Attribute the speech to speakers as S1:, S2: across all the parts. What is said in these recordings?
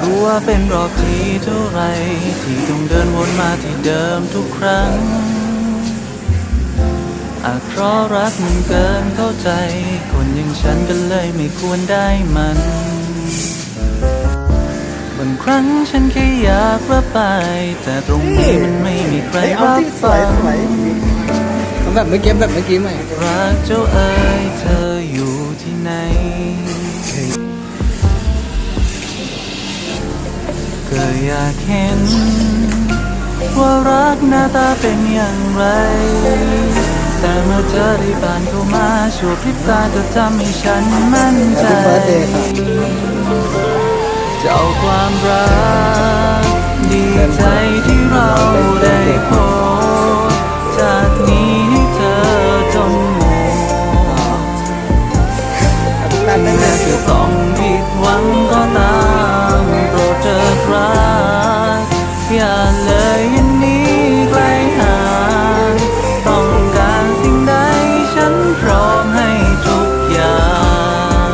S1: รู้ว่าเป็นรอบที่เท่าไร ที่ต้องเดินวนมาที่เดิมทุกครั้ง อาจเพราะรักมันเกินเข้าใจ คนอย่างฉันก็เลยไม่ควรได้มัน บางครั้งฉันแค่อยากระบาย แต่ตรงนี้มันไม่มีใคร
S2: บ้า
S1: รับฟัง
S2: เอาแบบเมื่อกี้แบบเมื่อกี้ใหม่
S1: รักเจ้าเอ๋ยเธออยู่ที่ไหน อยากเห็น ว่ารักหน้าตาเป็นอย่างไร แต่เมื่อเธอได้ผ่านเข้ามาชั่วพริบตาก็ทำให้ฉันมั่นใจ
S2: Happy birthday ครับ
S1: เจ้าความรัก ดีใจที่เราได้พบจากนี้ให้เธอจนหมด
S2: ตัดได้ไหม
S1: แม้จะต้อง อย่าเลยยันนี้ไกลห่างต้องการสิ่งใดฉันพร้อมให้ทุกอย่าง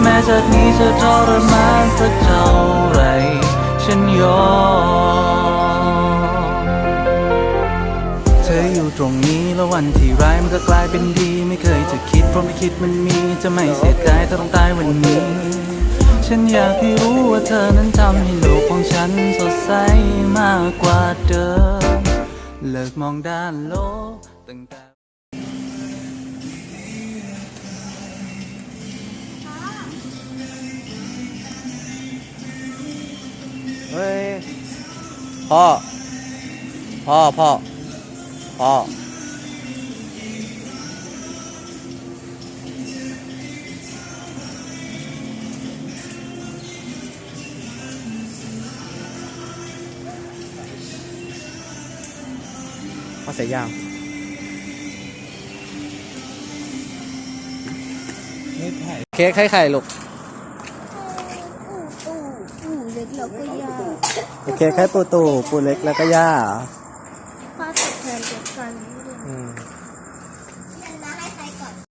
S1: แม้จากนี้จะทรมานสักเท่าไรฉันยอมเธออยู่ตรงนี้แล้ววันที่ร้ายมันก็กลายเป็นดี ไม่เคยจะคิดเพราะไม่คิดมันมี จะไม่เสียดายถ้าต้องตายวันนี้ ฉันอยากให้รู้ว่าเธอนั้นทำให้โลกของฉันสดใสมากกว่าเดิม เลิกมองด้านลบตั้งแต่
S2: เฮ้ยพ่อ พ่อ พ่อ พ่อ ผ้าสายยาว เค้กไข่ไข่ลูกปู่เล็แค้ก
S3: ไข่ปูตู่ปูเล็กแล้วก็ย่าพ่
S2: อตกแทนเด็กกัน
S3: อืม